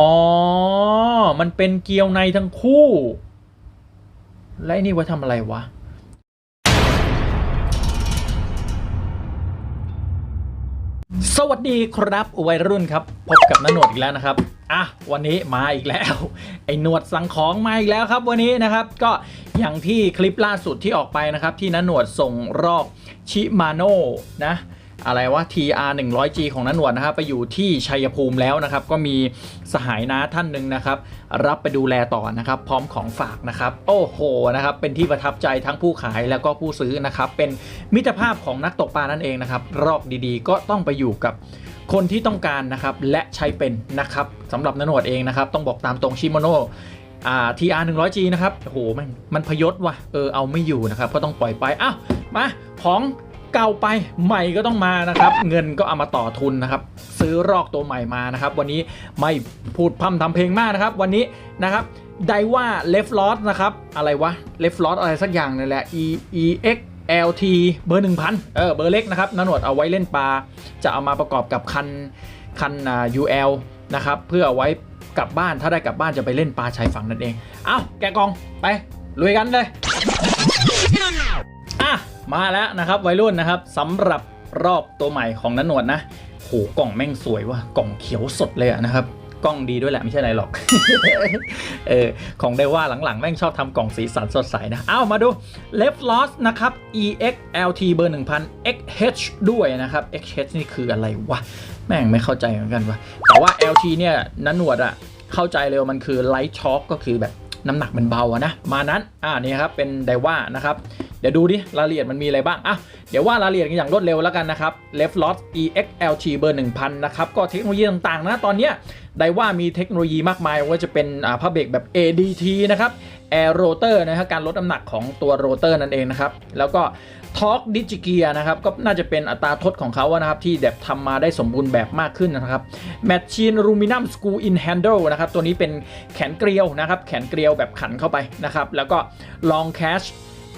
อ๋อ มันเป็นเกียวในทั้งคู่ และนี่ไว้ทำอะไรวะ สวัสดีครับวัยรุ่นครับ พบกับนหนวดอีกแล้วนะครับ อะ วันนี้มาอีกแล้ว ไอ้หนวดสั่งของมาอีกแล้วครับ วันนี้นะครับ ก็อย่างที่คลิปล่าสุดที่ออกไปนะครับ ที่นหนวดส่งรอบชิมาโน่นะ อะไรวะ TR 100G ของน้าหนวดนะครับไปอยู่ที่ชัยภูมิแล้วนะครับ ก็มีสหายน้าท่านหนึ่งนะครับ รับไปดูแลต่อนะครับ พร้อมของฝากนะครับ โอ้โหนะครับ เป็นที่ประทับใจทั้งผู้ขายแล้วก็ผู้ซื้อนะครับ เป็นมิตรภาพของนักตกปลานั่นเองนะครับ รอบดีๆ ก็ต้องไปอยู่กับคนที่ต้องการนะครับ และใช้เป็นนะครับสำหรับน้าหนวดเองนะครับ ต้องบอกตามตรงชิโมโนอ่า TR 100G นะครับโอ้โหมันมันพยศว่ะเออเอาไม่อยู่นะครับ ก็ต้องปล่อยไปอ้าวมาของ เก่าไปใหม่ก็ต้องมานะครับ เงินก็เอามาต่อทุนนะครับ ซื้อรอกตัวใหม่มานะครับ วันนี้ไม่พูดพร่ำทำเพลงมากนะครับ วันนี้นะครับไดว่าเลฟลอสนะครับ อะไรวะเลฟลอสอะไรสักอย่างนี่แหละ E E X LT เบอร์ 1000 เออ เบอร์เล็กนะครับนหนวดเอาไว้เล่นปลา จะเอามาประกอบกับคัน คันอ่า UL นะครับ เพื่อเอาไว้กลับบ้าน ถ้าได้กลับบ้านจะไปเล่นปลาชายฝั่งนั่นเอง เอาแกกอง ไป ลุยกันเลย อะ มาแล้วนะครับวัยรุ่นนะครับสำหรับรอบตัวใหม่ของนันหนวดนะโหกล่องแม่งสวยว่ะกล่องเขียวสดเลยอะนะครับกล้องดีด้วยแหละไม่ใช่อะไรหรอก เออของได้ว่าหลังๆ แม่งชอบทำกล่องสีสันสดใสนะ เอามาดู Left Loss นะครับ EX LT เบอร์ 1000 XH ด้วยนะครับ XH นี่คืออะไรวะ แม่งไม่เข้าใจเหมือนกันวะแต่ว่า LT เนี่ยนันหนวดอะเข้าใจเลยว่ามันคือ Light Chalk ก็คือแบบ น้ำหนักมันเบาอะนะมานั้นอ่านี่ครับเป็นไดว่านะครับเดี๋ยวดูดิรายละเอียดมันมีอะไรบ้างอะเดี๋ยวว่ารายละเอียดกันอย่างรวดเร็วแล้วกันนะครับ Left Lot EXLT เบอร์ 1000 นะครับ ก็เทคโนโลยีต่างๆ นะ ตอนเนี้ยไดว่ามีเทคโนโลยีมากมายว่าจะเป็นอ่าผ้าเบรกแบบ ADT นะครับ Air Rotor นะครับการลดน้ำหนักของตัวโรเตอร์นั่นเองนะครับ แล้วก็ Torque d i g i g e a r นะครับก็น่าจะเป็นอัตราทดของเขาอะนะครับ ที่แบบทำมาได้สมบูรณ์แบบมากขึ้นนะครับ Machine Aluminum Screw In Handle นะครับตัวนี้เป็นแขนเกลียวนะครับแขนเกลียวแบบขันเข้าไปนะครับแล้วก็ Long Cache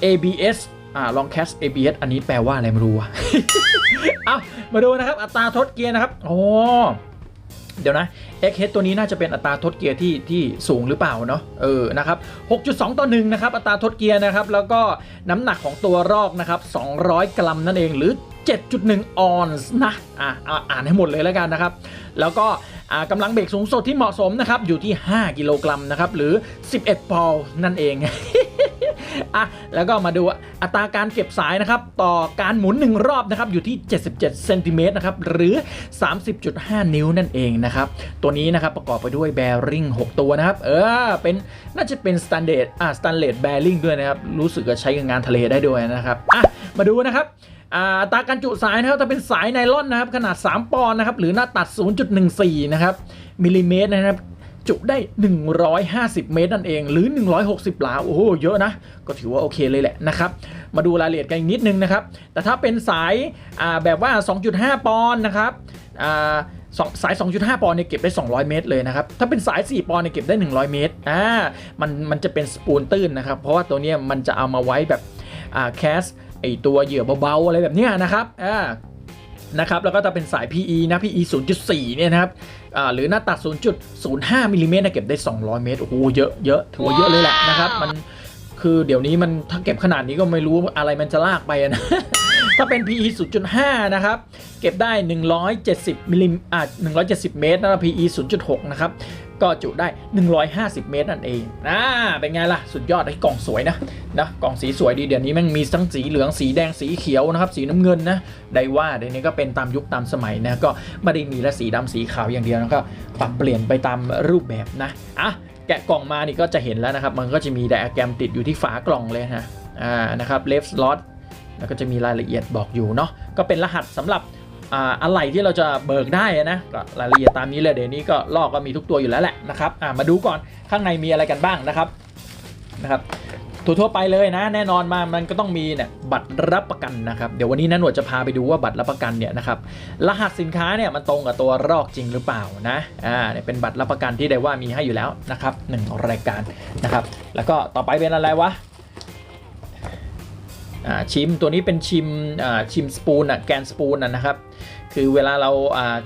ABS อ่า Long Cache ABS อันนี้แปลว่าอะไรไม่รู้อะเอามาดูนะครับ อัตราทดเกียร์นะครับ โอ้ เดี๋ยวนะ XH ตัวนี้น่าจะเป็นอัตราทดเกียร์ที่ที่สูงหรือเปล่าเนาะเออนะครับ 6.2 ต่อ1นะครับอัตราทดเกียร์นะครับแล้วก็น้ำหนักของตัวรอกนะครับ200 กรัมนั่นเองหรือ 7.1 ออนซ์นะอะอ่านให้หมดเลยแล้วกันนะครับ แล้วก็อ่ากำลังเบรกสูงสุดที่เหมาะสมนะครับอยู่ที่ 5 กิโลกรัมนะครับหรือ 11 ปอลนั่นเอง อะแล้วก็มาดูอัตราการเก็บสายนะครับ ต่อการหมุน 1 รอบนะครับ อยู่ที่ 77เซนติเมตรนะครับ หรือ 30.5 นิ้วนั่นเองนะครับ ตัวนี้นะครับประกอบไปด้วยแบริ่ง6 ตัวนะครับ เออ เป็นน่าจะเป็นสแตนเด r อ่าสแตนเลสแบริ่งด้วยนะครับ รู้สึกจะใช้กับงานทะเลได้ด้วยนะครับ อะ มาดูนะครับอัตราการจุสายนะครับถ้าเป็นสายไนลอนนะครับ ขนาด 3 ปอนด์นะครับ หรือหน้าตัด 0.14 นะครับมิลลิเมตรนะครับ จุได้ 150 เมตรนั่นเอง หรือ 160 หลา โอ้โห เยอะนะ ก็ถือว่าโอเคเลยแหละนะครับ มาดูรายละเอียดกันอีกนิดนึงนะครับ แต่ถ้าเป็นสายาแบบว่า 2.5 ปอนด์นะครับาสองสาย 2.5 ปอนด์เนี่ยเก็บได้ 200 เมตรเลยนะครับ ถ้าเป็นสาย 4 ปอนด์เนี่ยเก็บได้ 100 เมตร อ่า มัน มันจะเป็นสปูนตื้นนะครับ เพราะว่าตัวเนี้ยมันจะเอามาไว้แบบ อ่า แคส ไอตัวเหยื่อเบาๆ อะไรแบบเนี้ยนะครับ อ่า นะครับ แล้วก็จะเป็นสาย PE นะ PE 0.4 เนี่ยนะครับ หรือหน้าตัด 0.05มิลลิเมตรนะเก็บได้ 200 เมตร โอ้โห เยอะเยอะถือว่าเยอะเลยแหละนะครับ มันคือเดี๋ยวนี้มันถ้าเก็บขนาดนี้ก็ไม่รู้อะไรมันจะลากไปอะนะ ถ้าเป็น PE 0.5 นะครับ เก็บได้ 170มิลลิอ่า170 เมตรนะ PE 0.6 นะครับ ก็จุได้ 150 เมตรนั่นเองอ่าเป็นไงล่ะ สุดยอดไอ้กล่องสวยนะนะกล่องสีสวยดีเดี๋ยวนี้มันมีทั้งสีเหลืองสีแดงสีเขียวนะครับสีน้ำเงินนะได้ว่าเดี๋ยวนี้ก็เป็นตามยุคตามสมัยนะก็ไม่ได้มีและสีดำสีขาวอย่างเดียวนะก็ปรับเปลี่ยนไปตามรูปแบบนะอะแกะกล่องมานี่ก็จะเห็นแล้วนะครับ มันก็จะมีไดอะแกรมติดอยู่ที่ฝากล่องเลยนะอ่านะครับ left slot แล้วก็จะมีรายละเอียดบอกอยู่เนาะก็เป็นรหัสสำหรับ ออะไรที่เราจะเบิกได้นะก็รายละเอียดตามนี้เลยเดี๋ยวนี้ก็ลอกก็มีทุกตัวอยู่แล้วแหละนะครับมาดูก่อนข้างในมีอะไรกันบ้างนะครับนะครับทั่วๆไปเลยนะ แน่นอนมามันก็ต้องมีเนี่ยบัตรรับประกันนะครับเดี๋ยววันนี้นะหนวดจะพาไปดูว่าบัตรรับประกันเนี่ยนะครับรหัสสินค้าเนี่ยมันตรงกับตัวรอกจริงหรือเปล่านะอ่าเนี่ยเป็นบัตรรับประกันที่ได้ว่ามีให้อยู่แล้วนะครับหนึ่งรายการนะครับแล้วก็ต่อไปเป็นอะไรวะ ชิมตัวนี้เป็นชิมชิมสปูนอะแกนสปูนอะนะครับ คือเวลาเรา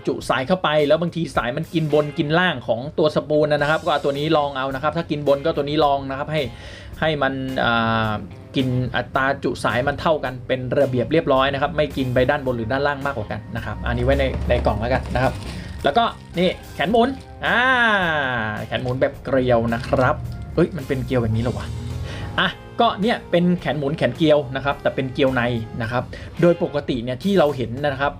จุสายเข้าไปแล้วบางทีสายมันกินบนกินล่างของตัวสปูนนะครับ ก็เอาตัวนี้ลองเอานะครับ ถ้ากินบนก็ตัวนี้ลองนะครับให้ให้มันกินอัตราจุสายมันเท่ากันเป็นระเบียบเรียบร้อยนะครับ ไม่กินไปด้านบนหรือด้านล่างมากกว่ากันนะครับ อันนี้ไว้ในในกล่องแล้วกันนะครับ แล้วก็นี่แขนหมุนอ่าแขนหมุนแบบเกลียวนะครับเอ้ยมันเป็นเกลียวแบบนี้หรอวะอะ ก็เนี่ยเป็นแขนหมุนแขนเกลียวนะครับแต่เป็นเกลียวในนะครับ โดยปกติเนี่ยที่เราเห็นนะครับ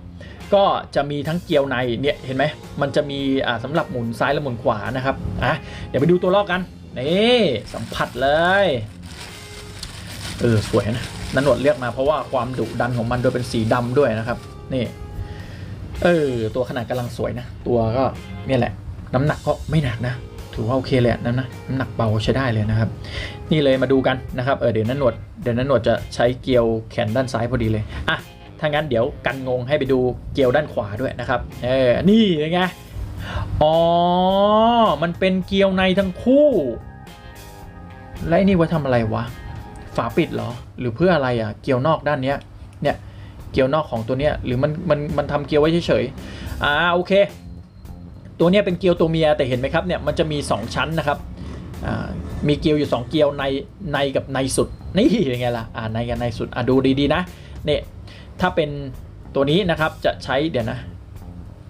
ก็จะมีทั้งเกลียวในเนี่ยเห็นไหมมันจะมีอ่าสำหรับหมุนซ้ายและหมุนขวานะครับอะเดี๋ยวไปดูตัวลอกกันนี่สัมผัสเลยเออสวยนะนันหนวดเรียกมาเพราะว่าความดุดันของมันโดยเป็นสีดำด้วยนะครับนี่เออตัวขนาดกำลังสวยนะ ตัวก็เนี่ยแหละ น้ำหนักก็ไม่หนักนะ ถือว่าโอเคเลยอะนั่นะน้ำหนักเบาใช้ได้เลยนะครับ นี่เลยมาดูกันนะครับเออเดี๋ยวนั้นหนวดเดี๋ยวนั้นหนวดจะใช้เกลียวแขนด้านซ้ายพอดีเลยอะถ้างั้นเดี๋ยวกันงงให้ไปดูเกลียวด้านขวาด้วยนะครับเออนี่ไงอ๋อมันเป็นเกลียวในทั้งคู่และนี่ไว้ทำอะไรวะฝาปิดเหรอ หรือเพื่ออะไรอะเกลียวนอกด้านเนี้ยเนี่ยเกลียวนอกของตัวเนี้ยหรือมันมันมันทำเกลียวไว้เฉยๆอ่าโอเค ตัวนี้เป็นเกลียวตัวเมียแต่เห็นไหมครับเนี่ยมันจะมี 2 ชั้นนะครับมีเกลียวอยู่ 2 เกลียวในในกับในสุดนี่ยังไงล่ะอ่าในกับในสุดอ่าดูดีๆนะเนี่ยถ้าเป็นตัวนี้นะครับจะใช้เดี๋ยวนะ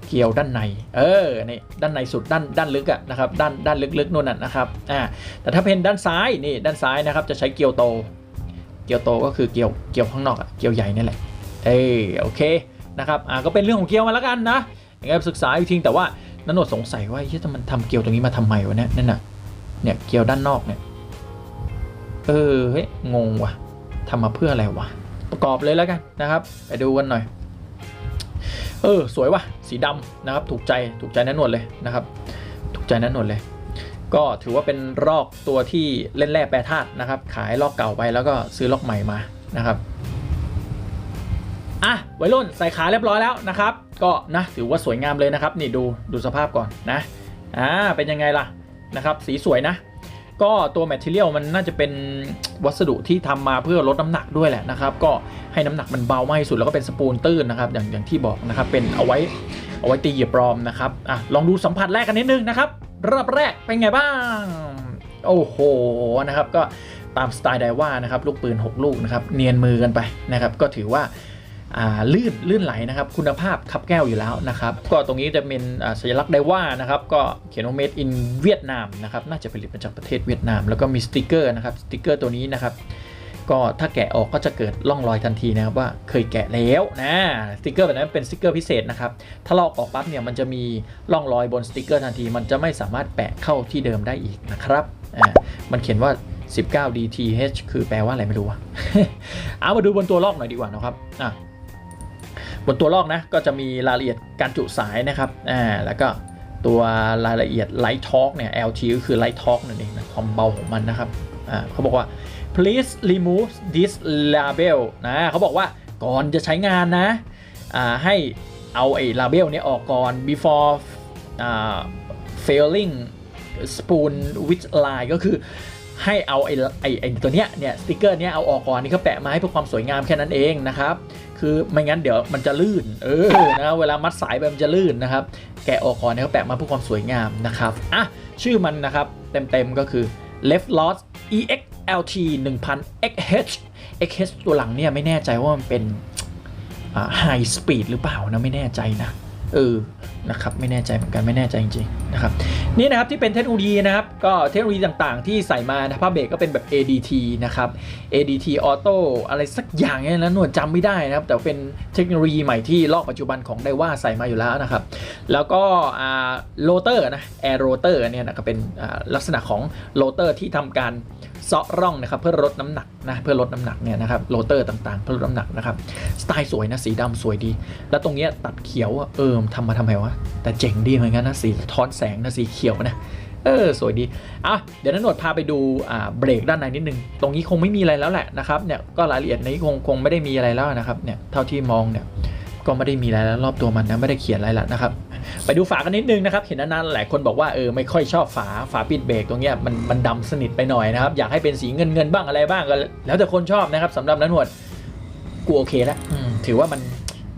เกลียวด้านใน เออนี่ด้านในสุดด้านด้านลึกอะนะครับด้านด้านลึกๆนู่นน่ะนะครับอ่าแต่ถ้าเป็นด้านซ้ายนี่ด้านซ้ายนะครับจะใช้เกลียวโต เกลียวโตก็คือเกลียวเกลียวข้างนอกอะเกลียวใหญ่นี่แหละเอ้ยโอเคนะครับอ่าก็เป็นเรื่องของเกียวมาแล้วกันนะยังไงศึกษาอีกทีแต่ว่า นันโนดสงสัยว่าเฮ้ยมันทำเกียวตรงนี้มาทำไมวะเนี่ยนั่นน่ะเนี่ยเกียวด้านนอกเนี่ยเออเฮ้ยงงว่ะทำมาเพื่ออะไรวะประกอบเลยแล้วกันนะครับ ไปดูกันหน่อย เออ สวยว่ะสีดำนะครับ ถูกใจถูกใจนันโนดเลยนะครับ ถูกใจนันโนดเลย ก็ถือว่าเป็นลอกตัวที่เล่นแร่แปรธาตุนะครับ ขายลอกเก่าไปแล้วก็ซื้อลอกใหม่มานะครับอะวัยรุ่นใส่ขาเรียบร้อยแล้วนะครับ ก็นะถือว่าสวยงามเลยนะครับ นี่ดูดูสภาพก่อนนะอ่าเป็นยังไงล่ะนะครับสีสวยนะ ก็ตัวแมทเทียลมันน่าจะเป็นวัสดุที่ทำมาเพื่อลดน้ำหนักด้วยแหละนะครับ ก็ให้น้ำหนักมันเบามากที่สุดแล้วก็เป็นสปูนตื้นนะครับ อย่างอย่างที่บอกนะครับเป็นเอาไว้เอาไว้ตีเหยียบปลอมนะครับอะลองดูสัมผัสแรกกันนิดนึงนะครับรอบแรกเป็นไงบ้าง โอ้โหนะครับก็ตามสไตล์ไดว่านะครับลูกปืน 6 ลูกนะครับเนียนมือกันไปนะครับก็ถือว่า ลื่นลื่นไหลนะครับ คุณภาพขับแก้วอยู่แล้วนะครับ ก็ตรงนี้จะเป็นสัญลักษณ์ไดว่านะครับ ก็เขียนว่า made in เวียดนามนะครับ น่าจะผลิตมาจากประเทศเวียดนาม แล้วก็มีสติกเกอร์นะครับ สติกเกอร์ตัวนี้นะครับ ก็ถ้าแกะออกก็จะเกิดร่องรอยทันทีนะครับว่าเคยแกะแล้วนะสติกเกอร์แบบนั้นเป็นสติกเกอร์พิเศษนะครับ ถ้าลอกออกปั๊บเนี่ยมันจะมีร่องรอยบนสติกเกอร์ทันที มันจะไม่สามารถแปะเข้าที่เดิมได้อีกนะครับ อ่า มันเขียนว่า19 DTH คือแปลว่าอะไรไม่รู้อะเอามาดูบนตัวลอกหน่อยดีกว่านะครับ อะ บนตัวลอกนะก็จะมีรายละเอียดการจุสายนะครับอ่าแล้วก็ตัวรายละเอียดไลท์ทอ k เนี่ย LT ก็คือไลท์ทอ k นั่นเองนะความเบาของมันนะครับอ่าเขาบอกว่า please remove this label นะเขาบอกว่าก่อนจะใช้งานนะอ่าให้เอาไอ้ label เนี้ยออกก่อน before อ่า failing spoon with line ก็คือให้เอาไอ้ไอ้ไอ้ตัวเนี้ยเนี่ยสติกเกอร์เนี้ยเอาออกก่อนนี่เขาแปะมาให้เพื่อความสวยงามแค่นั้นเองนะครับ คือไม่งั้นเดี๋ยวมันจะลื่น เออนะเวลามัดสายไปมันจะลื่นนะครับ แกะออกก่อนเนี่ยเขาแปะมาเพื่อความสวยงามนะครับอะชื่อมันนะครับ เต็มๆก็คือ left loss exlt 1000 xh xh ตัวหลังเนี่ยไม่แน่ใจว่ามันเป็น high speed หรือเปล่านะไม่แน่ใจนะ เออ นะครับไม่แน่ใจเหมือนกันไม่แน่ใจจริงๆนะครับนี่นะครับที่เป็นเทคโนโลยีนะครับก็เทคโนโลยีต่างๆ ที่ใส่มานะภาพเบรกก็เป็นแบบ ADT นะครับ ADT Auto อะไรสักอย่างเนี่ยนะหนวดจำไม่ได้นะครับแต่เป็นเทคโนโลยีใหม่ที่ลอกปัจจุบันของไดว่าใส่มาอยู่แล้วนะครับแล้วก็โรเตอร์นะ Air Rotor เนี่ยนะก็เป็นลักษณะของโรเตอร์ที่ทำการ เซาะร่องนะครับเพื่อลดน้ำหนักนะเพื่อลดน้ำหนักเนี่ยนะครับโรเตอร์ต่างๆ เพื่อลดน้ำหนักนะครับสไตล์สวยนะสีดำสวยดี แล้วตรงเนี้ยตัดเขียวเออทำมาทำไมวะแต่เจ๋งดีเหมือนกันนะสีท้อนแสงนะสีเขียวนะเออสวยดีอะเดี๋ยวนันหนวดพาไปดูอ่าเบรกด้านในนิดนึง ตรงนี้คงไม่มีอะไรแล้วแหละนะครับเนี่ยก็รายละเอียดในนี้คงคงไม่ได้มีอะไรแล้วนะครับเนี่ยเท่าที่มองเนี่ยก็ไม่ได้มีอะไรแล้วรอบตัวมันนะไม่ได้เขียนอะไรแล้วนะครับ ไปดูฝากันนิดนึงนะครับ เห็นนานๆหลายคนบอกว่าเออไม่ค่อยชอบฝาฝาปิดเบรกตรงเนี้ยมันมันดำสนิทไปหน่อยนะครับ อยากให้เป็นสีเงินเงินๆบ้างอะไรบ้างก็แล้วแต่คนชอบนะครับสำหรับนันหนวดกูโอเคแล้วถือว่ามัน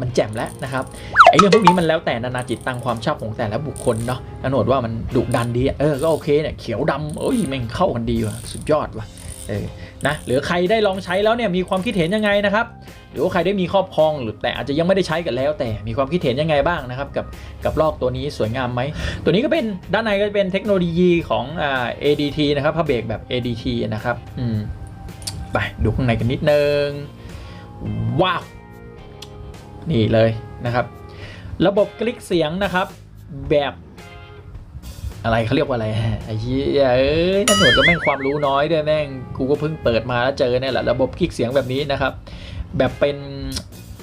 มันแจ่มแล้วนะครับไอ้เรื่องพวกนี้มันแล้วแต่นานาจิตตังความชอบของแต่ละบุคคลเนาะนโนดว่ามันดุดันดีเออก็โอเคเนี่ยเขียวดำเอ้ยแม่งเข้ากันดีว่ะสุดยอดว่ะ เออนะหรือใครได้ลองใช้แล้วเนี่ยมีความคิดเห็นยังไงนะครับ หรือว่าใครได้มีครอบครองหรือแต่อาจจะยังไม่ได้ใช้กันแล้ว แต่มีความคิดเห็นยังไงบ้างนะครับ กับกับลอกตัวนี้สวยงามไหม ตัวนี้ก็เป็นด้านในก็เป็นเทคโนโลยีของอ่า ADT นะครับพระเบรกแบบ ADT นะครับอืมไปดูข้างในกันนิดนึงว้าวนี่เลยนะครับ ระบบคลิกเสียงนะครับแบบ อะไรเขาเรียกว่าอะไรไอ้เหี้ยเอ้ยหนวดก็แม่งความรู้น้อยด้วยแม่งกูก็เพิ่งเปิดมาแล้วเจอเนี่ยแหละระบบคลิกเสียงแบบนี้นะครับ แบบเป็น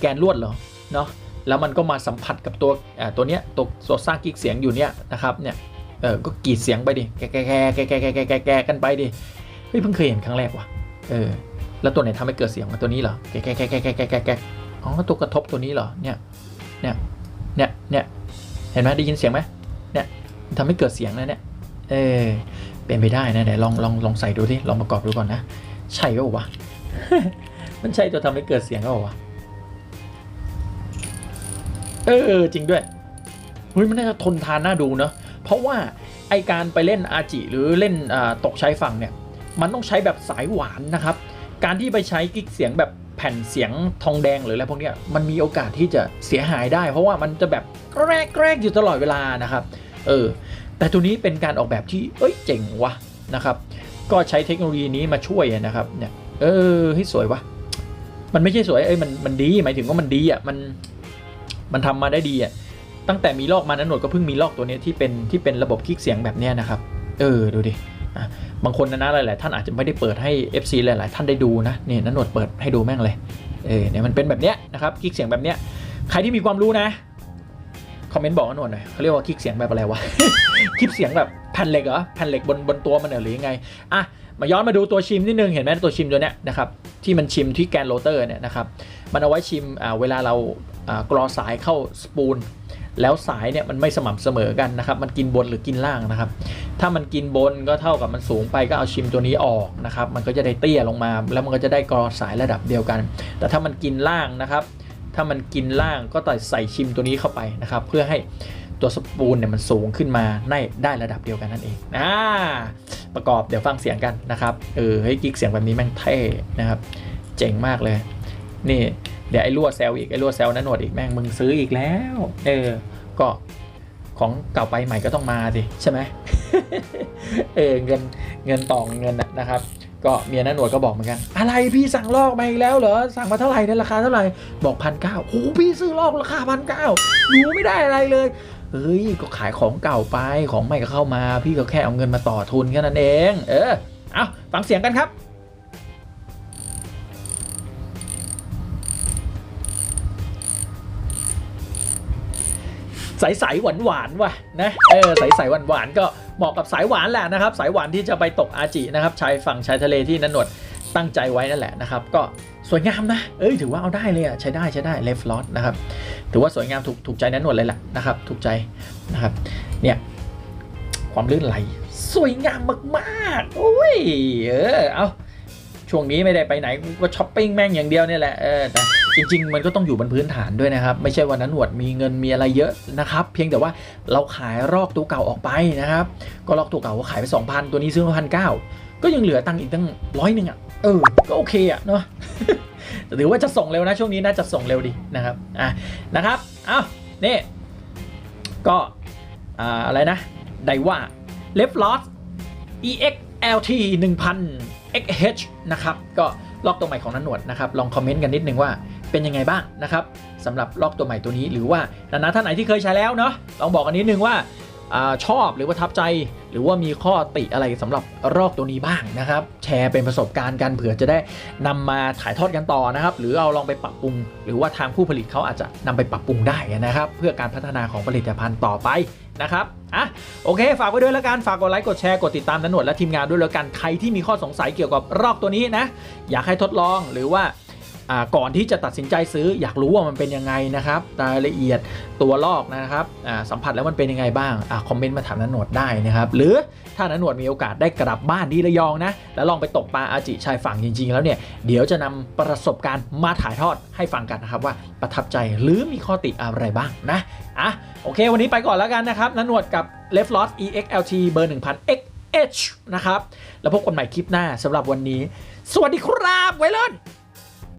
แกนลวดเหรอเนาะแล้วมันก็มาสัมผัสกับตัวอ่าตัวเนี้ยตัวตัวสร้างคลิกเสียงอยู่เนี่ยนะครับเนี่ยเออก็กรีดเสียงไปดิแกแกแกแกแกแกแกแกแกกันไปดิเฮ้ยเพิ่งเคยเห็นครั้งแรกว่ะเออแล้วตัวไหนทำให้เกิดเสียงมาตัวนี้เหรอแกแกแกแกแกแกแกแกอ๋อตัวกระทบตัวนี้เหรอเนี่ยเนี่ยเนี่ยเนี่ยเห็นไหมได้ยินเสียงไหม ทำให้เกิดเสียงนะเนี่ย เออ เป็นไปได้นะเดี๋ยวลองลองลองใส่ดูที่ลองประกอบดูก่อนนะ ใช่ก็วะ มันใช่ตัวทำให้เกิดเสียงก็วะ เออจริงด้วย เฮ้ยมันน่าจะทนทานน่าดูเนอะเพราะว่าไอการไปเล่นอาจิหรือเล่นตกชายฝั่งเนี่ย มันต้องใช้แบบสายหวานนะครับ การที่ไปใช้กิ๊กเสียงแบบแผ่นเสียงทองแดงหรืออะไรพวกนี้มันมีโอกาสที่จะเสียหายได้ เพราะว่ามันจะแบบแกรกแกรกอยู่ตลอดเวลานะครับ เออแต่ตัวนี้เป็นการออกแบบที่เอ้ยเจ๋งวะนะครับ ก็ใช้เทคโนโลยีนี้มาช่วยนะครับเนี่ยเออให้สวยวะมันไม่ใช่สวยเอ้ยมันมันดีหมายถึงว่ามันดีอะมันมันทำมาได้ดีอะตั้งแต่มีลอกมานั้นหนวดก็เพิ่งมีลอกตัวนี้ที่เป็นที่เป็นระบบคลิกเสียงแบบเนี้ยนะครับ เออดูดิอะบางคนนะนะหลายๆท่านอาจจะไม่ได้เปิดให้ FC หลาย ๆ ท่านได้ดูนะนี่นันหนวดเปิดให้ดูแม่งเลยเออเนี่ยมันเป็นแบบเนี้ยนะครับคลิกเสียงแบบเนี้ยใครที่มีความรู้นะ คอมเมนต์บอกกันหน่อยหน่อยเขาเรียกว่าคลิกเสียงแบบอะไรวะ คลิปเสียงแบบแผ่นเหล็กเหรอ แผ่นเหล็กบนบนตัวมันเหรอหรือยังไง อะ มาย้อนมาดูตัวชิมนิดนึง เห็นไหมตัวชิมตัวเนี้ยนะครับ ที่มันชิมที่แกนโรเตอร์เนี่ยนะครับ มันเอาไว้ชิมอ่าเวลาเราอ่ากรอสายเข้าสปูลแล้วสายเนี่ยมันไม่สม่ำเสมอกันนะครับ มันกินบนหรือกินล่างนะครับ ถ้ามันกินบนก็เท่ากับมันสูงไปก็เอาชิมตัวนี้ออกนะครับ มันก็จะได้เตี้ยลงมา แล้วมันก็จะได้กรอสายระดับเดียวกัน แต่ถ้ามันกินล่างนะครับ ถ้ามันกินล่างก็ต่ใส่ชิมตัวนี้เข้าไปนะครับ เพื่อให้ตัวสปูนเนี่ยมันสูงขึ้นมาได้ได้ระดับเดียวกันนั่นเองอ่าประกอบเดี๋ยวฟังเสียงกันนะครับเออเฮ้ยกิ๊กเสียงแบบนี้แม่งเท่นะครับ เจ๋งมากเลย นี่เดี๋ยวไอ้ลวดเซลอีกไอ้ลวดเซลนั้นหนวดอีกแม่งมึงซื้ออีกแล้วเออก็ของเก่าไปใหม่ก็ต้องมาสิใช่ไหมเออเงินเงินต่อเงินนะครับ ก็เมียนันหนวดก็บอกเหมือนกัน อะไรพี่สั่งลอกมาอีกแล้วเหรอ สั่งมาเท่าไหร่ในราคาเท่าไหร่ บอกพันเก้าโอ้พี่ซื้อลอกราคาพันเก้าหนูไม่ได้อะไรเลยเฮ้ยก็ขายของเก่าไปของใหม่ก็เข้ามา พี่ก็แค่เอาเงินมาต่อทุนแค่นั้นเอง เออเอาฟังเสียงกันครับ ใสๆหวานๆว่ะนะเออใสๆหวานๆก็เหมาะกับสายหวานแหละนะครับ สายหวานที่จะไปตกอาจินะครับชายฝั่งชายทะเลที่นันหนวดตั้งใจไว้นั่นแหละนะครับ ก็สวยงามนะ เอ้ยถือว่าเอาได้เลยอะใช้ได้ใช้ได้เลฟลอตนะครับถือว่าสวยงามถูกถูกใจนันหนวดเลยแหละนะครับถูกใจนะครับเนี่ยความลื่นไหล สวยงามมากๆโอ้ยเออเอา ช่วงนี้ไม่ได้ไปไหนก็ช้อปปิ้งแม่งอย่างเดียวเนี่ยแหละเออแต่จริง ๆ มันก็ต้องอยู่บนพื้นฐานด้วยนะครับ ไม่ใช่วันนั้นหนวดมีเงินมีอะไรเยอะนะครับ เพียงแต่ว่าเราขายรอกตัวเก่าออกไปนะครับ ก็รอกตัวเก่าก็ขายไป 2,000 ตัวนี้ซื้อมาพันเก็ยังเหลือตังค์อีกตั้งร้อยหนึ่งอะเออ ก็โอเคอะเนาะแต่ถือว่าจะส่งเร็วนะช่วงนี้น่าจะส่งเร็วดีนะครับอะนะครับเอ้านี่ก็อ่าอะไรนะไดว่าเลฟลอส EXLT 1000 XH นะครับก็ลอกตัวใหม่ของนันหนวดนะครับลองคอมเมนต์กันนิดนึงว่าเป็นยังไงบ้างนะครับสำหรับลอกตัวใหม่ตัวนี้หรือว่านานาท่านไหนที่เคยใช้แล้วเนาะลองบอกกันนิดนึงว่าอาชอบหรือว่าทับใจ หรือว่ามีข้อติอะไรสำหรับลอกตัวนี้บ้างนะครับ แชร์เป็นประสบการณ์กันเผื่อจะได้นำมาถ่ายทอดกันต่อนะครับ หรือเอาลองไปปรับปรุง หรือว่าทางผู้ผลิตเขาอาจจะนำไปปรับปรุงได้นะครับ เพื่อการพัฒนาของผลิตภัณฑ์ต่อไป นะครับอะโอเค ฝากไว้ด้วยแล้วกันฝากกดไลค์กดแชร์กดติดตามนันหนวดและทีมงานด้วยแล้วกันใครที่มีข้อสงสัยเกี่ยวกับรอกตัวนี้นะ อยากให้ทดลองหรือว่าอ่า ก่อนที่จะตัดสินใจซื้ออยากรู้ว่ามันเป็นยังไงนะครับรายละเอียดตัวลอกนะครับสัมผัสแล้วมันเป็นยังไงบ้างอคอมเมนต์มาถามนันหนวดได้นะครับ หรือถ้านันหนวดมีโอกาสได้กลับบ้านที่ระยองนะ แล้วลองไปตกปลาอาจิชายฝั่งจริง ๆ แล้วเนี่ย เดี๋ยวจะนำประสบการณ์มาถ่ายทอดให้ฟังกันนะครับ ว่าประทับใจหรือมีข้อติอะไรบ้างนะอะโอเค วันนี้ไปก่อนแล้วกันนะครับนันหนวดกับ l e f t l o s EXLT เบอร์ 1000 XH นะครับแล้วพบกันใหม่คลิปหน้าสำหรับวันนี้ สวัสดีครับไวเลน